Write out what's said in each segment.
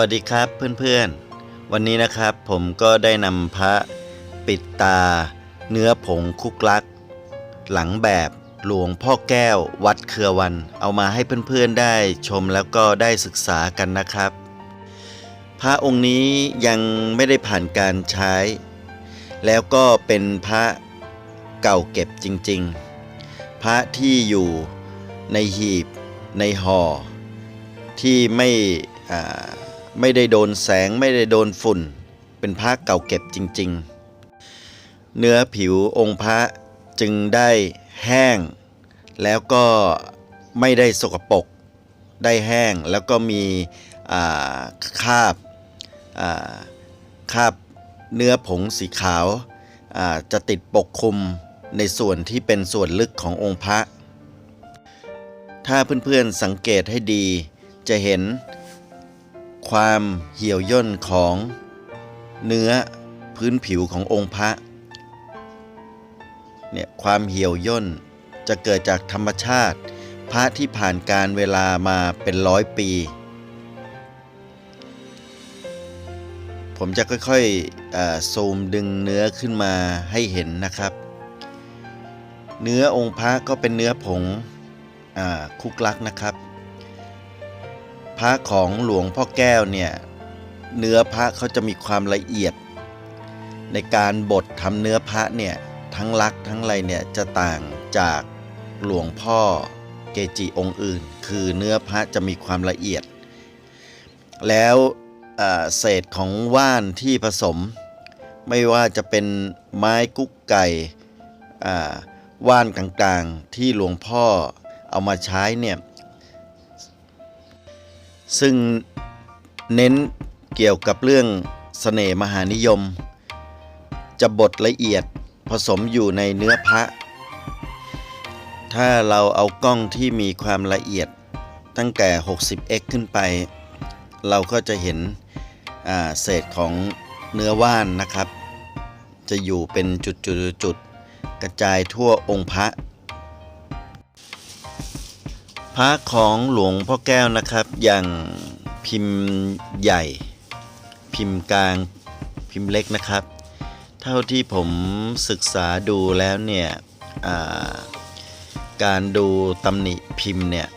วัสดีครับเพื่อนๆ วันนี้นะครับผมก็ได้นำพระปิดตา เนื้อผงคุกลัก หลังแบบหลวงพ่อแก้ววัดเครือวัน เอามาให้เพื่อนๆได้ชมแล้วก็ได้ศึกษากันนะครับ พระองค์นี้ยังไม่ได้ผ่านการใช้ แล้วก็เป็นพระเก่าเก็บจริงๆ พระที่อยู่ในหีบในห่อที่ไม่อ่า ไม่ได้โดนแสงไม่ได้โดนฝุ่น เป็นพระเก่าเก็บจริง ๆ เนื้อผิวองค์พระจึงได้แห้ง แล้วก็ไม่ได้สกปรกได้แห้งแล้วก็มีคราบคาบเนื้อผงสีขาวาจะติดปกคลุมในส่วนที่เป็นส่วนลึกขององค์พระ ถ้าเพื่อนๆสังเกตให้ดีจะเห็น ความเหี่ยวย่นของเนื้อพื้นผิวขององค์พระเนี่ยความเหี่ยวย่นจะเกิดจากธรรมชาติ พระที่ผ่านการเวลามาเป็นร้อยปี ผมจะค่อยๆซูมดึงเนื้อขึ้นมาให้เห็นนะครับ เนื้อองค์พระก็เป็นเนื้อผงอคุกลักนะครับ ระของหลวงพ่อแก้วเนี่ยเนื้อพระเขาจะมีความละเอียด ในการบดทำเนื้อพระเนี่ยทั้งลักทั้งไรเนี่ยจะต่างจากหลวงพ่อเกจิองค์อื่น คือเนื้อพระจะมีความละเอียด แล้วเศษของว่านที่ผสม ไม่ว่าจะเป็นไม้กุ๊กไก่ว่านต่างๆที่หลวงพ่อเอามาใช้เนี่ย ซึ่งเน้นเกี่ยวกับเรื่องเสน่ห์มหานิยม จะบดละเอียดผสมอยู่ในเนื้อพระ ถ้าเราเอากล้องที่มีความละเอียดตั้งแต่ 60x ขึ้นไป เราก็จะเห็นเศษของเนื้อว่านนะครับ จะอยู่เป็นจุดๆๆกระจายทั่วองค์พระ พระของหลวงพ่อแก้วนะครับ อย่างพิมพ์ใหญ่ พิมพ์กลางพิมพ์เล็กนะครับ เท่าที่ผมศึกษาดูแล้วเนี่ยาการดูตำหนิพิมพ์เนี่ย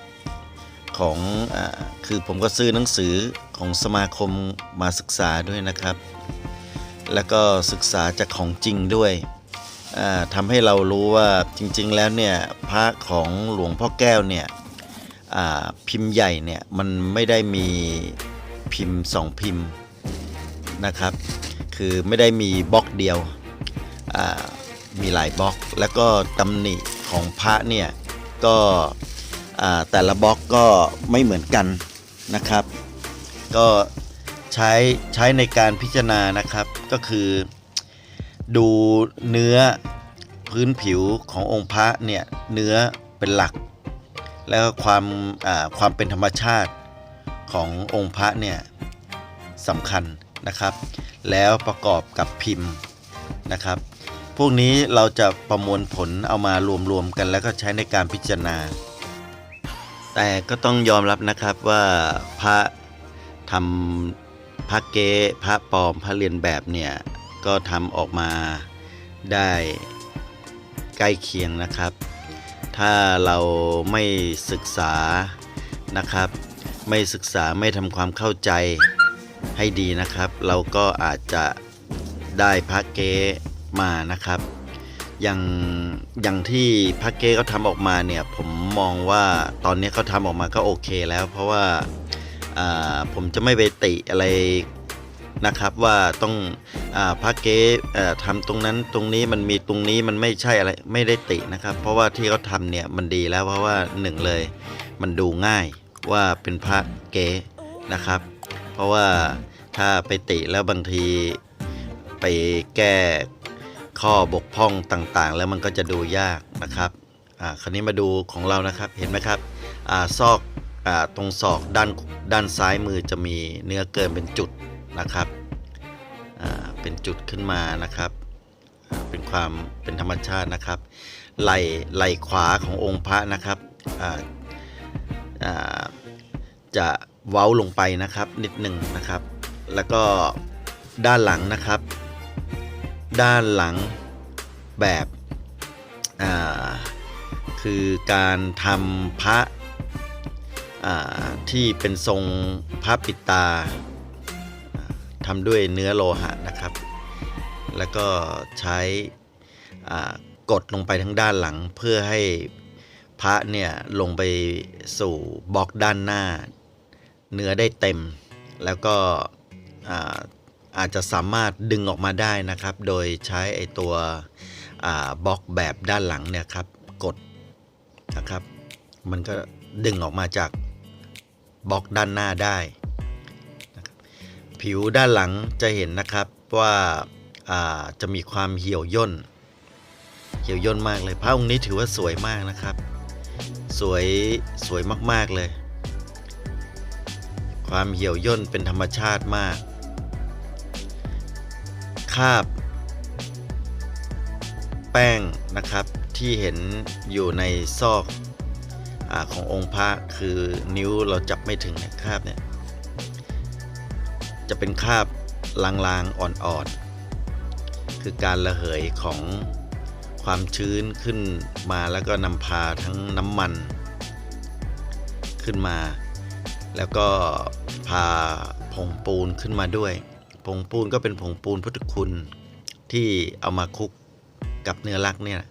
ของอคือผมก็ซื้อหนังสือของสมาคมมาศึกษาด้วยนะครับ แล้วก็ศึกษาจากของจริงด้วยทำให้เรารู้ว่าจริง ๆ แล้วเนี่ยพระของหลวงพ่อแก้วเนี่ย พิมพ์ใหญ่เนี่ยมันไม่ได้มีพิมพ์สองพิมพ์นะครับ คือไม่ได้มีบล็อกเดียวมีหลายบล็อก แล้วก็ตำหนิของพระเนี่ยก็แต่ละบล็อกก็ไม่เหมือนกันนะครับ ก็ใช้ใช้ในการพิจารณานะครับก็คือดูเนื้อพื้นผิวขององค์พระเนี่ยเนื้อเป็นหลัก แล้วความความเป็นธรรมชาติขององค์พระเนี่ยสำคัญนะครับ แล้วประกอบกับพิมพ์นะครับ พวกนี้เราจะประมวลผลเอามารวมๆกัน แล้วก็ใช้ในการพิจารณา แต่ก็ต้องยอมรับนะครับว่าพระทำพระเก๊พระปลอมพระเรียนแบบเนี่ยก็ทำออกมาได้ใกล้เคียงนะครับ ถ้าเราไม่ศึกษานะครับ ไม่ศึกษาไม่ทำความเข้าใจให้ดีนะครับ เราก็อาจจะได้พระเก๊มานะครับอย่างอย่างที่พระเก้เขาทำออกมาเนี่ยผมมองว่าตอนนี้เขาทำออกมาก็โอเคแล้ว เพราะว่าอ่าผมจะไม่ไปติอะไร นะครับว่าต้องอพระเก้ทำตรงนั้นตรงนี้มันมีตรงนี้มันไม่ใช่อะไรไม่ได้ตินะครับ เพราะว่าที่เขาทำเนี่ยมันดีแล้วเพราะว่าหนึ่งเลย มันดูง่ายว่าเป็นพระเก๊นะครับ เพราะว่าถ้าไปติแล้วบางทีไปแก้ข้อบกพร่องต่างๆ แล้วมันก็จะดูยากนะครับอ่าคราวนี้มาดูของเรานะครับเห็นไหมครับอ่าซอกอ่าตรงศอกด้านด้านซ้ายมือจะมีเนื้อเกินเป็นจุด นะครับเป็นจุดขึ้นมานะครับ เป็นความเป็นธรรมชาตินะครับไหลไหลขวาขององค์พระนะครับจะเว้าลงไปนะครับนิดหนึ่งนะครับ แล้วก็ด้านหลังนะครับ ด้านหลังแบบคือการทำพระที่เป็นทรงพระปิดตา ทำด้วยเนื้อโลหะนะครับ แล้วก็ใช้กดลงไปทั้งด้านหลังเพื่อให้พระเนี่ยลงไปสู่บล็อกด้านหน้า เนื้อได้เต็ม แล้วก็อาอาจจะสามารถดึงออกมาได้นะครับ โดยใช้ไอตัวบล็อกแบบด้านหลังเนี่ยครับกดนะครับ มันก็ดึงออกมาจากบล็อกด้านหน้าได้ ผิวด้านหลังจะเห็นนะครับว่าาจะมีความเหี่ยวย่น เหี่ยวย่นมากเลยพระองค์นี้ถือว่าสวยมากนะครับ สวยสวยมากๆเลย ความเหี่ยวย่นเป็นธรรมชาติมาก คาบ แป้งนะครับที่เห็นอยู่ในซอกอขององค์พระคือนิ้วเราจับไม่ถึงนยคาบเนี่ย จะเป็นคาบลางๆอ่อนๆคือการระเหยของความชื้นขึ้นมาแล้วก็นำพาทั้งน้ำมัน ขึ้นมา แล้วก็พาผงปูนขึ้นมาด้วย ผงปูนก็เป็นผงปูนพุทธคุณที่เอามาคลุกกับเนื้อลักเนี่ย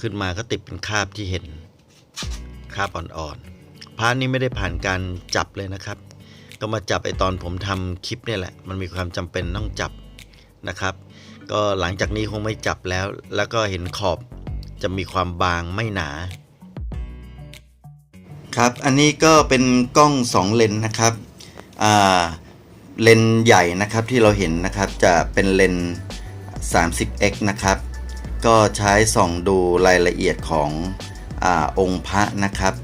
ขึ้นมาก็ติดเป็นคราบที่เห็นคราบอ่อนๆพระนี้ไม่ได้ผ่านการจับเลยนะครับ ก็มาจับไอตอนผมทำคลิปเนี่ยแหละ มันมีความจำเป็นต้องจับนะครับ ก็หลังจากนี้คงไม่จับแล้ว แล้วก็เห็นขอบจะมีความบางไม่หนา ครับ อันนี้ก็เป็นกล้อง 2 เลนนะครับเลนใหญ่นะครับที่เราเห็นนะครับจะเป็นเลนส์ 30x นะครับ ก็ใช้ส่องดูรายละเอียดของอองค์พระนะครับ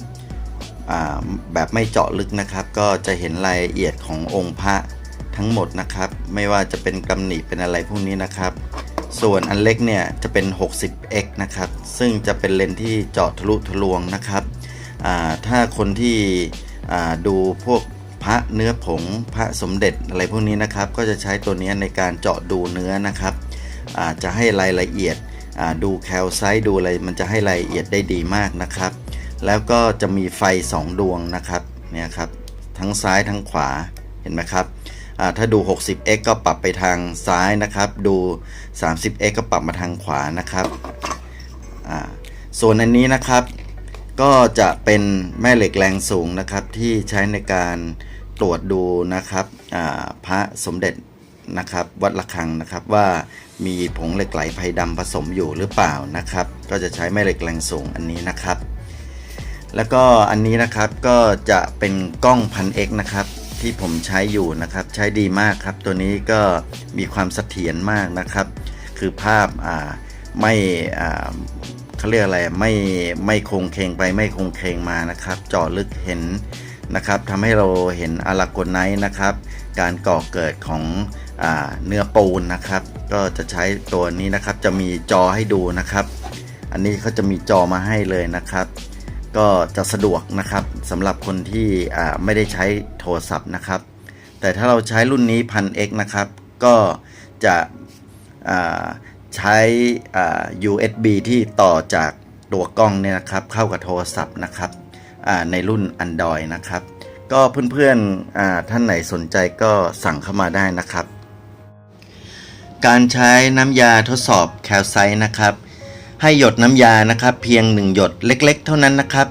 แบบไม่เจาะลึกนะครับ ก็จะเห็นรายละเอียดขององค์พระทั้งหมดนะครับ ไม่ว่าจะเป็นกำหนิเป็นอะไรพวกนี้นะครับ ส่วนอันเล็กเนี่ยจะเป็น 60x นะครับ ซึ่งจะเป็นเลนส์ที่เจาะทะลุทะลวงนะครับถ้าคนที่ดูพวกพระเนื้อผงพระสมเด็จอะไรพวกนี้นะครับ ก็จะใช้ตัวนี้ในการเจาะดูเนื้อนะครับจะให้รายละเอียดดูแคลไซต์ดูอะไรมันจะให้รายละเอียดได้ดีมากนะครับ แล้วก็จะมีไฟ 2 ดวงนะครับเนี่ยครับทั้งซ้ายทั้งขวาเห็นไหมครับถ้าดู 60x ก็ปรับไปทางซ้ายนะครับ ดู 30x ก็ปรับมาทางขวานะครับส่วนอันนี้นะครับ ก็จะเป็นแม่เหล็กแรงสูงนะครับ ที่ใช้ในการตรวจดูนะครับพระสมเด็จนะครับ วัดระฆังนะครับว่ามีผงเหล็กไหลไพดำผสมอยู่หรือเปล่านะครับ ก็จะใช้แม่เหล็กแรงสูงอันนี้นะครับ แล้วก็อันนี้นะครับก็จะเป็นกล้องพันเอกนะครับที่ผมใช้อยู่นะครับใช้ดีมากครับตัวนี้ก็มีความเสถียรมากนะครับ คือภาพอ่าไม่อ่าเขาเรียกอะไรไม่ไม่คงเคงไปไม่คงเคงมานะครับจาะลึกเห็นนะครับทำให้เราเห็นอลาโกไนท์นะครับ การก่อเกิดของอเนื้อปูนนะครับ ก็จะใช้ตัวนี้นะครับจะมีจอให้ดูนะครับ อันนี้เขาจะมีจอมาให้เลยนะครับ ก็จะสะดวกนะครับสำหรับคนที่ไม่ได้ใช้โทรศัพท์นะครับ แต่ถ้าเราใช้รุ่นนี้พัน X นะครับ ก็จะใช้ USB ที่ต่อจากตัวกล้องเนี่ยนะครับ เข้ากับโทรศัพท์นะครับในรุ่น Android นะครับ ก็เพื่อนๆท่านไหนสนใจก็สั่งเข้ามาได้นะครับ การใช้น้ำยาทดสอบแคลไซต์นะครับ ให้หยดน้ำยานะครับเพียง1หยดเล็กๆ เท่านั้นนะครับ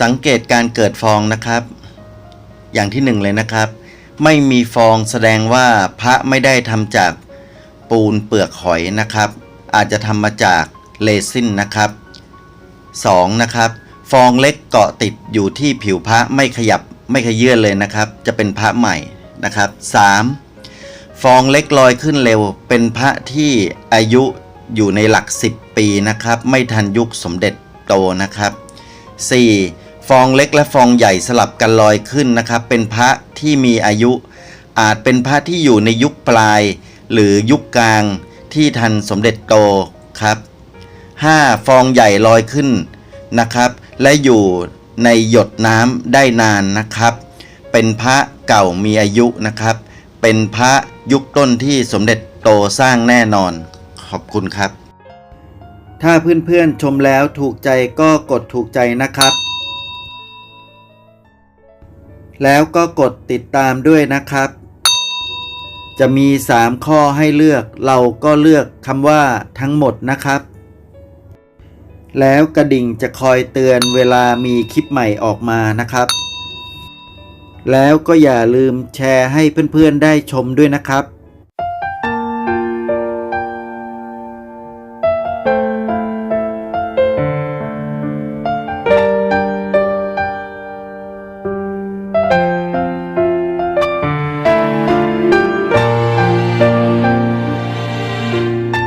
สังเกตการเกิดฟองนะครับ อย่างที่หนึ่งเลยนะครับ ไม่มีฟองแสดงว่าพระไม่ได้ทำจากปูนเปลือกหอยนะครับ อาจจะทำมาจากเรซินนะครับ 2. นะครับ ฟองเล็กเกาะติดอยู่ที่ผิวพระไม่ขยับไม่ขยื่นเลยนะครับ จะเป็นพระใหม่นะครับ 3. ฟองเล็กลอยขึ้นเร็ว เป็นพระที่อายุ อยู่ในหลัก 10 ปีนะครับ ไม่ทันยุคสมเด็จโตนะครับ 4. ฟองเล็กและฟองใหญ่สลับกันลอยขึ้นนะครับ เป็นพระที่มีอายุ อาจเป็นพระที่อยู่ในยุคปลาย หรือยุคกลางที่ทันสมเด็จโตครับ 5. ฟองใหญ่ลอยขึ้นนะครับ และอยู่ในหยดน้ำได้นานนะครับ เป็นพระเก่ามีอายุนะครับ เป็นพระยุคต้นที่สมเด็จโตสร้างแน่นอน อบคุณครับ ถ้าเพื่อนๆชมแล้วถูกใจก็กดถูกใจนะครับ แล้วก็กดติดตามด้วยนะครับ จะมี 3 ข้อให้เลือก เราก็เลือกคำว่าทั้งหมดนะครับ แล้วกระดิ่งจะคอยเตือนเวลามีคลิปใหม่ออกมานะครับแล้วก็อย่าลืมแชร์ให้เพื่อนๆได้ชมด้วยนะครับ